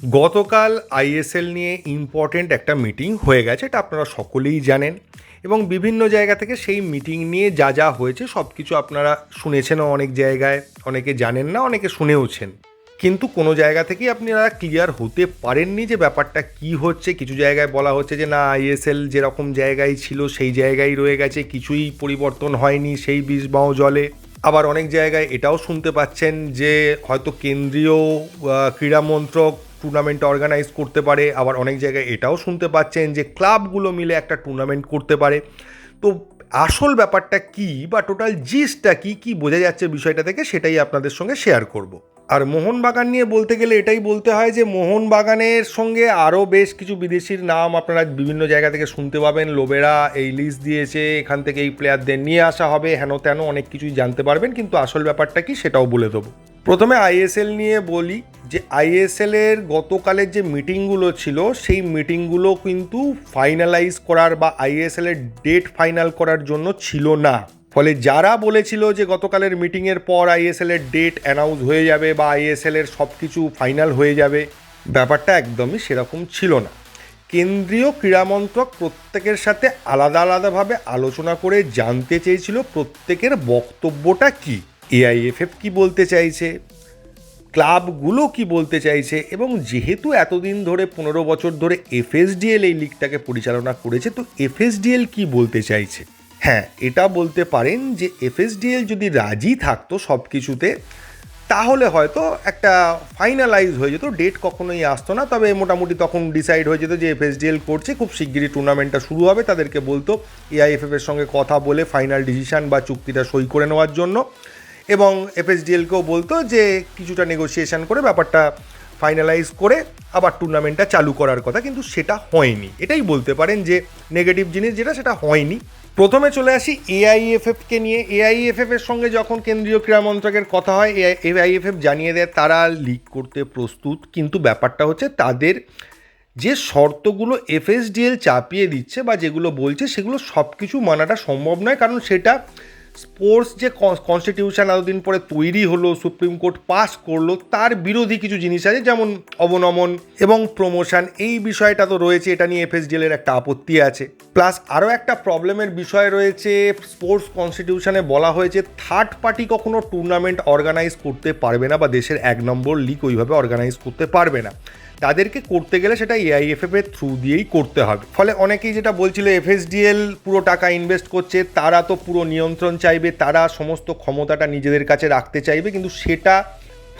গতকাল আইএসএল নিয়ে ইম্পর্টেন্ট একটা মিটিং হয়ে গেছে এটা আপনারা সকলেই জানেন। এবং বিভিন্ন জায়গা থেকে সেই মিটিং নিয়ে যা যা হয়েছে সব কিছু আপনারা শুনেছেনও অনেক জায়গায় অনেকে জানেন না অনেকে শুনেওছেন। কিন্তু কোনো জায়গা থেকেই আপনারা ক্লিয়ার হতে পারেননি যে ব্যাপারটা কি হচ্ছে। কিছু জায়গায় বলা হচ্ছে যে না আইএসএল যেরকম জায়গায় ছিল সেই জায়গায় রয়ে গেছে কিছুই পরিবর্তন হয়নি সেই বীজ বাঁও জলে। আবার অনেক জায়গায় এটাও শুনতে পাচ্ছেন যে হয়তো কেন্দ্রীয় আহ, ক্রীড়া মন্ত্রক টুর্নামেন্ট অর্গানাইজ করতে পারে, আবার অনেক জায়গায় এটাও শুনতে পাচ্ছেন যে ক্লাবগুলো মিলে একটা টুর্নামেন্ট করতে পারে। তো আসল ব্যাপারটা কি বা টোটাল জিসটা কি কি বোঝা যাচ্ছে বিষয়টা থেকে সেটাই আপনাদের সঙ্গে শেয়ার করব। আর মোহনবাগান নিয়ে বলতে গেলে এটাই বলতে হয় যে মোহনবাগানের সঙ্গে আরও বেশ কিছু বিদেশির নাম আপনারা বিভিন্ন জায়গা থেকে শুনতে পাবেন। লোবেরা এই লিস্ট দিয়েছে, এখান থেকে এই প্লেয়ারদের নিয়ে আসা হবে, হেন তেন অনেক কিছুই জানতে পারবেন, কিন্তু আসল ব্যাপারটা কি সেটাও বলে দেবো। প্রথমে আইএসএল নিয়ে বলি যে আইএসএল এর গতকালের যে মিটিংগুলো ছিল, সেই মিটিংগুলো কিন্তু ফাইনালাইজ করার বা আইএসএল এর ডেট ফাইনাল করার জন্য ছিল না। ফলে যারা বলেছিল যে গতকালের মিটিংয়ের পর আইএসএল এর ডেট অ্যানাউন্স হয়ে যাবে বা আইএসএল এর সব কিছু ফাইনাল হয়ে যাবে, ব্যাপারটা একদমই সেরকম ছিল না। কেন্দ্রীয় ক্রীড়ামন্ত্রক প্রত্যেকের সাথে আলাদা আলাদাভাবে আলোচনা করে জানতে চেয়েছিল প্রত্যেকের বক্তব্যটা কি এআইএফএফ কি বলতে চাইছে ক্লাবগুলো কি বলতে চাইছে? এবং যেহেতু এতদিন ধরে, পনেরো বছর ধরে এফএসডিএল এই লিগটাকে পরিচালনা করেছে, তো এফএসডিএল কি বলতে চাইছে? হ্যাঁ এটা বলতে পারেন যে এফএসডিএল যদি রাজি থাকতো সব কিছুতে তাহলে হয়তো একটা ফাইনালাইজ হয়ে যেত। ডেট কখনোই আসতো না, তবে মোটামুটি তখন ডিসাইড হয়ে যেত যে এফএসডিএল করছে। খুব শিগগিরই টুর্নামেন্টটা শুরু হবে তাদেরকে বলতো এআইএফএফ এর সঙ্গে কথা বলে ফাইনাল ডিসিশন বা চুক্তিটা সই করে নেওয়ার জন্য। এবং এফএসডিএলকেও বলতো যে কিছুটা নেগোসিয়েশন করে ব্যাপারটা ফাইনালাইজ করে আবার টুর্নামেন্টটা চালু করার কথা, কিন্তু সেটা হয়নি। এটাই বলতে পারেন যে নেগেটিভ জিনিস যেটা, সেটা হয়নি। প্রথমে চলে আসি এআইএফএফকে নিয়ে। এআইএফএফ এর সঙ্গে যখন কেন্দ্রীয় ক্রীড়া মন্ত্রকের কথা হয় এআইএফএফ জানিয়ে দেয়, তারা লিগ করতে প্রস্তুত, কিন্তু ব্যাপারটা হচ্ছে তাদের যে শর্তগুলো এফএসডিএল চাপিয়ে দিচ্ছে বা যেগুলো বলছে, সেগুলো সব কিছু মানাটা সম্ভব নয়, কারণ সেটা স্পোর্টস যে কনস্টিটিউশন এতদিন পরে তৈরি হলো, সুপ্রিম কোর্ট পাস করল, তার বিরোধী কিছু জিনিস আছে, যেমন অবনমন এবং প্রমোশন এই বিষয়টা তো রয়েছে, এটা নিয়ে এফএসডিএল এর একটা আপত্তি আছে। প্লাস আরও একটা প্রবলেমের বিষয় রয়েছে, স্পোর্টস কনস্টিটিউশনে বলা হয়েছে থার্ড পার্টি কখনো টুর্নামেন্ট অর্গানাইজ করতে পারবে না বা দেশের এক নম্বর লিগ ওইভাবে অর্গানাইজ করতে পারবে না। তাদেরকে করতে গেলে সেটা এআইএফএফ এর থ্রু দিয়েই করতে হবে। ফলে অনেকেই যেটা বলছিল এফএসডিএল পুরো টাকা ইনভেস্ট করছে, তারা তো পুরো নিয়ন্ত্রণ চাইবে, তারা সমস্ত ক্ষমতাটা নিজেদের কাছে রাখতে চাইবে, কিন্তু সেটা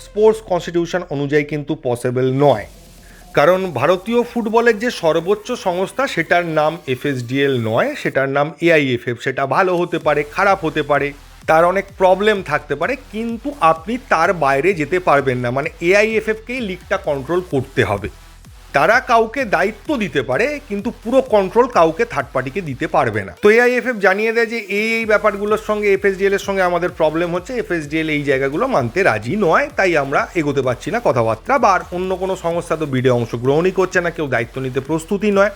স্পোর্টস কনস্টিটিউশন অনুযায়ী কিন্তু পসিবল নয়। কারণ ভারতীয় ফুটবলের যে সর্বোচ্চ সংস্থা, সেটার নাম এফএসডিএল নয়, সেটার নাম এআইএফএফ সেটা ভালো হতে পারে, খারাপ হতে পারে। তার অনেক প্রবলেম থাকতে পারে, কিন্তু আপনি তার বাইরে যেতে পারবেন না। মানে এআইএফএফকেই লিগটা কন্ট্রোল করতে হবে। তারা কাউকে দায়িত্ব দিতে পারে, কিন্তু পুরো কন্ট্রোল কাউকে থার্ড পার্টিকে দিতে পারবে না। তো এআইএফএফ জানিয়ে দেয় যে, এই এই ব্যাপারগুলোর সঙ্গে এফএসডিএল এর সঙ্গে আমাদের প্রবলেম হচ্ছে। এফএসডিএল এই জায়গাগুলো মানতে রাজি নয়, তাই আমরা এগোতে পারছি না কথাবার্তা। বা আর অন্য কোনো সংস্থা তো বিডে অংশগ্রহণই করছে না, কেউ দায়িত্ব নিতে প্রস্তুতি নয়।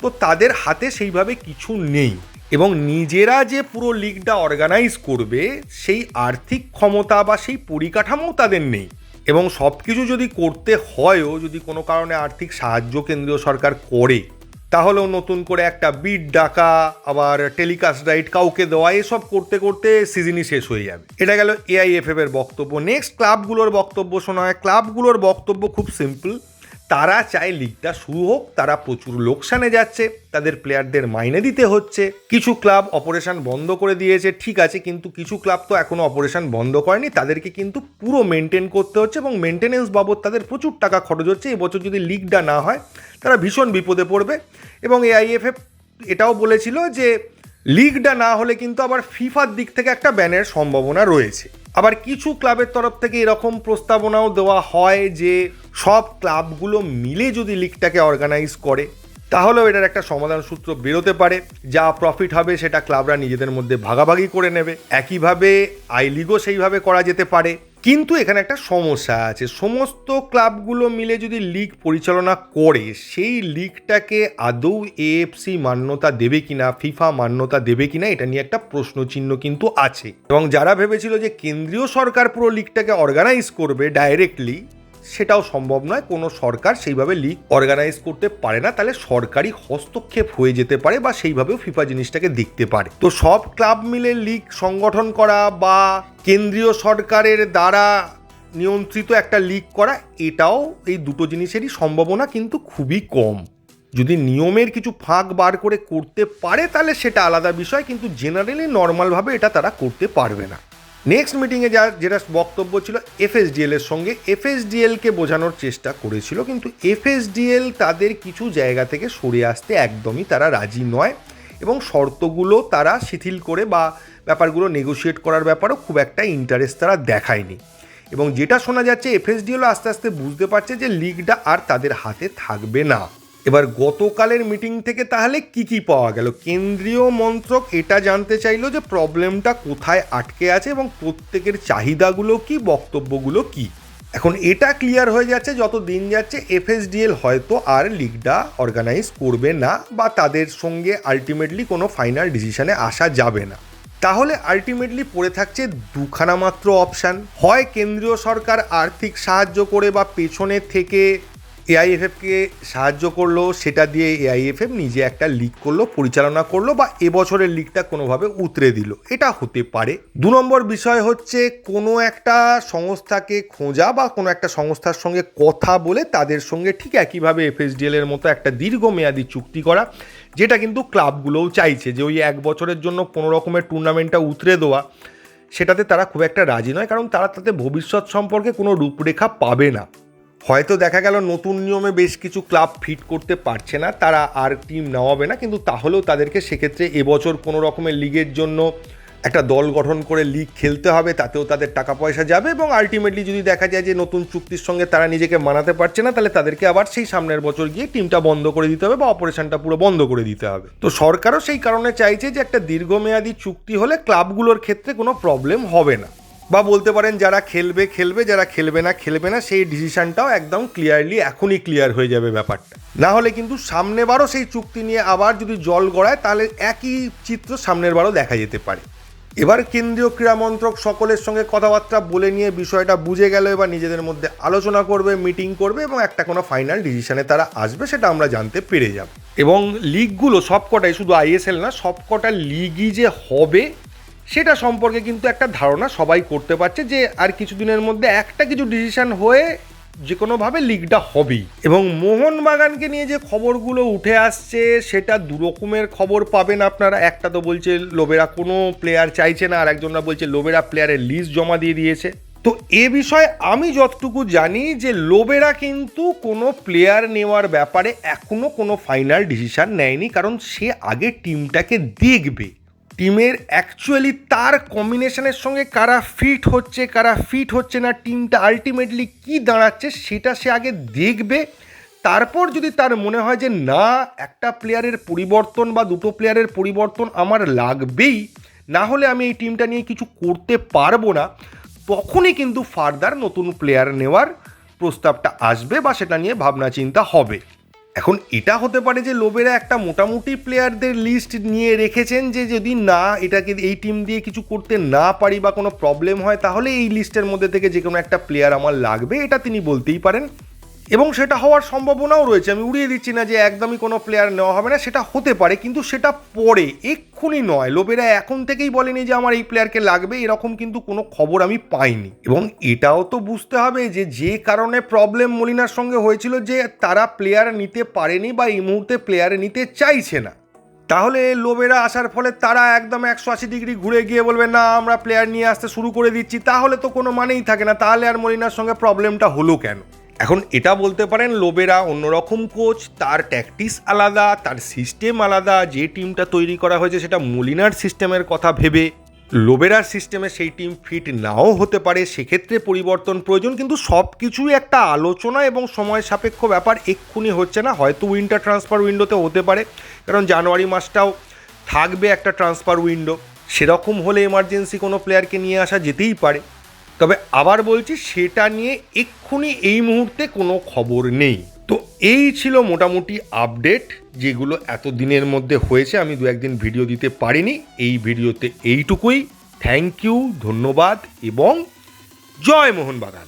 তো তাদের হাতে সেইভাবে কিছু নেই। এবং নিজেরা যে পুরো লিগটা অর্গানাইজ করবে, সেই আর্থিক ক্ষমতা বা সেই পরিকাঠামো তাদের নেই। এবং সব কিছু যদি করতে হয়ও, যদি কোনো কারণে আর্থিক সাহায্য কেন্দ্রীয় সরকার করে, তাহলেও নতুন করে একটা বিট ডাকা, আবার টেলিকাস্ট রাইট কাউকে দেওয়া, এসব করতে করতে সিজনই শেষ হয়ে যাবে। এটা গেল এআইএফএফ এর বক্তব্য। নেক্সট ক্লাবগুলোর বক্তব্য শোনা হয়। ক্লাবগুলোর বক্তব্য খুব সিম্পল তারা চায় লিগটা শুরু হোক, তারা প্রচুর লোকসানে যাচ্ছে, তাদের প্লেয়ারদের মাইনে দিতে হচ্ছে। কিছু ক্লাব অপারেশন বন্ধ করে দিয়েছে, ঠিক আছে, কিন্তু কিছু ক্লাব তো এখনও অপারেশন বন্ধ করেনি, তাদেরকে কিন্তু পুরো মেনটেন করতে হচ্ছে এবং মেনটেনেন্স বাবদ তাদের প্রচুর টাকা খরচ হচ্ছে। এবছর যদি লিগটা না হয়, তারা ভীষণ বিপদে পড়বে এবং এআইএফএফ এটাও বলেছিল যে লিগটা না হলে কিন্তু আবার ফিফার দিক থেকে একটা ব্যানের সম্ভাবনা রয়েছে। আবার কিছু ক্লাবের তরফ থেকে এরকম প্রস্তাবনাও দেওয়া হয় যে সব ক্লাবগুলো মিলে যদি লিগটাকে অর্গানাইজ করে, তাহলেও এটার একটা সমাধান সূত্র বেরোতে পারে। যা প্রফিট হবে সেটা ক্লাবরা নিজেদের মধ্যে ভাগাভাগি করে নেবে। একইভাবে আই লিগও সেইভাবে করা যেতে পারে। কিন্তু এখানে একটা সমস্যা আছে। সমস্ত ক্লাবগুলো মিলে যদি লিগ পরিচালনা করে, সেই লিগটাকে আদৌ এএফসি মান্যতা দেবে কিনা ফিফা মান্যতা দেবে কিনা, এটা নিয়ে একটা প্রশ্নচিহ্ন কিন্তু আছে। এবং যারা ভেবেছিল যে কেন্দ্রীয় সরকার পুরো লিগটাকে অর্গানাইজ করবে ডাইরেক্টলি সেটাও সম্ভব নয়। কোনো সরকার সেইভাবে লিগ অর্গানাইজ করতে পারে না। তাহলে সরকারি হস্তক্ষেপ হয়ে যেতে পারে বা সেইভাবেও ফিফা জিনিসটাকে দেখতে পারে। তো সব ক্লাব মিলে লিগ সংগঠন করা বা কেন্দ্রীয় সরকারের দ্বারা নিয়ন্ত্রিত একটা লিগ করা, এটাও এই দুটো জিনিসেরই সম্ভাবনা কিন্তু খুবই কম। যদি নিয়মের কিছু ফাঁক বার করে করতে পারে, তাহলে সেটা আলাদা বিষয়। কিন্তু জেনারেলি নর্মালভাবে এটা তারা করতে পারবে না। নেক্সট মিটিংয়ে যা, যেটা বক্তব্য ছিল এফএসডিএল এর সঙ্গে এফএসডিএলকে বোঝানোর চেষ্টা করেছিল, কিন্তু এফএসডিএল তাদের কিছু জায়গা থেকে সরে আসতে একদমই তারা রাজি নয় এবং শর্তগুলো তারা শিথিল করে বা ব্যাপারগুলো নেগোশিয়েট করার ব্যাপারেও খুব একটা ইন্টারেস্ট তারা দেখায়নি। এবং যেটা শোনা যাচ্ছে এফএসডিএলও আস্তে আস্তে বুঝতে পারছে যে লিগটা আর তাদের হাতে থাকবে না। এবার গতকালের মিটিং থেকে তাহলে কি কি পাওয়া গেল? কেন্দ্রীয় মন্ত্রক এটা জানতে চাইলো যে প্রবলেমটা কোথায় আটকে আছে এবং প্রত্যেকের চাহিদাগুলো কি, বক্তব্যগুলো কি? এখন এটা ক্লিয়ার হয়ে যাচ্ছে, যত দিন যাচ্ছে এফএসডিএল হয়তো আর লিগটা অর্গানাইজ করবে না বা তাদের সঙ্গে আলটিমেটলি কোনো ফাইনাল ডিসিশনে আসা যাবে না। তাহলে আলটিমেটলি পড়ে থাকছে দুখানা মাত্র অপশান হয় কেন্দ্রীয় সরকার আর্থিক সাহায্য করে বা পেছনে থেকে এআইএফএফকে সাহায্য করল, সেটা দিয়ে এআইএফএফ নিজে একটা লিগ করল, পরিচালনা করল বা এবছরের লিগটা কোনোভাবে উতরে দিল। এটা হতে পারে। দু নম্বর বিষয় হচ্ছে, কোনো একটা সংস্থাকে খোঁজা বা কোনো একটা সংস্থার সঙ্গে কথা বলে তাদের সঙ্গে ঠিক একইভাবে এফএসডিএল এর মতো একটা দীর্ঘমেয়াদী চুক্তি করা, যেটা কিন্তু ক্লাবগুলোও চাইছে যে ওই এক বছরের জন্য কোনো রকমের টুর্নামেন্টটা উতরে দেওয়া, সেটাতে তারা খুব একটা রাজি নয়, কারণ তারা তাতে ভবিষ্যৎ সম্পর্কে কোনো রূপরেখা পাবে না। হয়তো দেখা গেল নতুন নিয়মে বেশ কিছু ক্লাব ফিট করতে পারছে না, তারা আর টিম নেওয়াবে না, কিন্তু তাহলেও তাদেরকে সেক্ষেত্রে এবছর কোনো রকমের লিগের জন্য একটা দল গঠন করে লিগ খেলতে হবে, তাতেও তাদের টাকা পয়সা যাবে এবং আলটিমেটলি যদি দেখা যায় যে নতুন চুক্তির সঙ্গে তারা নিজেকে মানাতে পারছে না, তাহলে তাদেরকে আবার সেই সামনের বছর গিয়ে টিমটা বন্ধ করে দিতে হবে বা অপারেশনটা পুরো বন্ধ করে দিতে হবে। তো সরকারও সেই কারণে চাইছে যে একটা দীর্ঘমেয়াদী চুক্তি হলে ক্লাবগুলোর ক্ষেত্রে কোনো প্রবলেম হবে না। বা বলতে পারেন যারা খেলবে খেলবে, যারা খেলবে না খেলবে না, সেই ডিসিশনটাও একদম ক্লিয়ারলি এখনই ক্লিয়ার হয়ে যাবে ব্যাপারটা। না হলে কিন্তু সামনে বারও সেই চুক্তি নিয়ে আবার যদি জল গড়ায়, তাহলে একই চিত্র সামনের বারও দেখা যেতে পারে। এবার কেন্দ্রীয় ক্রীড়া মন্ত্রক সকলের সঙ্গে কথাবার্তা বলে নিয়ে বিষয়টা বুঝে গেল, এবার নিজেদের মধ্যে আলোচনা করবে মিটিং করবে এবং একটা কোনো ফাইনাল ডিসিশনে তারা আসবে, সেটা আমরা জানতে পেরে যাব। এবং লিগগুলো সবকটাই, শুধু আইএসএল না, সবকটা লিগই যে হবে সেটা সম্পর্কে কিন্তু একটা ধারণা সবাই করতে পারছে যে আর কিছুদিনের মধ্যে একটা কিছু ডিসিশন হয়ে যে কোনোভাবে লিগটা হবেই। এবং মোহনবাগানকে নিয়ে যে খবরগুলো উঠে আসছে, সেটা দু রকমের খবর পাবেন আপনারা। একটা তো বলছে লোবেরা কোনো প্লেয়ার চাইছে না, আর একজনরা বলছে লোবেরা প্লেয়ারের লিস্ট জমা দিয়ে দিয়েছে। তো এ বিষয়ে আমি যতটুকু জানি যে লোবেরা কিন্তু কোনো প্লেয়ার নেওয়ার ব্যাপারে এখনও কোনো ফাইনাল ডিসিশান নেয়নি, কারণ সে আগে টিমটাকে দেখবে। টিমের অ্যাকচুয়ালি তার কম্বিনেশনের সঙ্গে কারা ফিট হচ্ছে, কারা ফিট হচ্ছে না টিমটা আলটিমেটলি কি দাঁড়াচ্ছে সেটা সে আগে দেখবে। তারপর যদি তার মনে হয় যে না, একটা প্লেয়ারের পরিবর্তন বা দুটো প্লেয়ারের পরিবর্তন আমার লাগবেই, না হলে আমি এই টিমটা নিয়ে কিছু করতে পারব না, তখনই কিন্তু ফার্দার নতুন প্লেয়ার নেওয়ার প্রস্তাবটা আসবে বা সেটা নিয়ে ভাবনা চিন্তা হবে। এখন এটা হতে পারে যে লোবেরা একটা মোটামুটি প্লেয়ারদের লিস্ট নিয়ে রেখেছেন যে যদি না, এটাকে এই টিম দিয়ে কিছু করতে না পারি বা কোনো প্রবলেম হয়, তাহলে এই লিস্টের মধ্যে থেকে যে কোনো একটা প্লেয়ার আমার লাগবে, এটা তিনি বলতেই পারেন। এবং সেটা হওয়ার সম্ভাবনাও রয়েছে। আমি উড়িয়ে দিচ্ছি না যে একদমই কোনো প্লেয়ার নেওয়া হবে না, সেটা হতে পারে, কিন্তু সেটা পরে, এক্ষুনি নয়। লোবেরা এখন থেকেই বলেনি যে আমার এই প্লেয়ারকে লাগবে, এরকম কিন্তু কোনো খবর আমি পাইনি। এবং এটাও তো বুঝতে হবে যে যে কারণে প্রবলেম মলিনার সঙ্গে হয়েছিল যে তারা প্লেয়ার নিতে পারেনি বা এই মুহূর্তে প্লেয়ার নিতে চাইছে না। তাহলে লোবেরা আসার ফলে তারা একদম একশো আশি ডিগ্রি ঘুরে গিয়ে বলবে, না, আমরা প্লেয়ার নিয়ে আসতে শুরু করে দিচ্ছি। তাহলে তো কোনো মানেই থাকে না। তাহলে আর মলিনার সঙ্গে প্রবলেমটা হলো কেন? এখন এটা বলতে পারেন লোবেরা অন্যরকম কোচ, তার ট্যাকটিস আলাদা, তার সিস্টেম আলাদা, যে টিমটা তৈরি করা হয়েছে সেটা মলিনার সিস্টেমের কথা ভেবে। লোবেরার সিস্টেমে সেই টিম ফিট নাও হতে পারে, সেক্ষেত্রে পরিবর্তন প্রয়োজন, কিন্তু সব কিছুই একটা আলোচনা এবং সময় সাপেক্ষ ব্যাপার, এক্ষুনি হচ্ছে না, হয়তো উইন্টার ট্রান্সফার উইন্ডোতে হতে পারে, কারণ জানুয়ারি মাসটাও থাকবে একটা ট্রান্সফার উইন্ডো সেরকম হলে এমার্জেন্সি কোনো প্লেয়ারকে নিয়ে আসা যেতেই পারে। তবে আবার বলছি, সেটা নিয়ে এক্ষুনি এই মুহূর্তে কোনো খবর নেই। তো এই ছিল মোটামুটি আপডেট যেগুলো এত দিনের মধ্যে হয়েছে। আমি দু একদিন ভিডিও দিতে পারিনি। এই ভিডিওতে এইটুকুই। থ্যাংক ইউ ধন্যবাদ এবং জয় মোহনবাগান।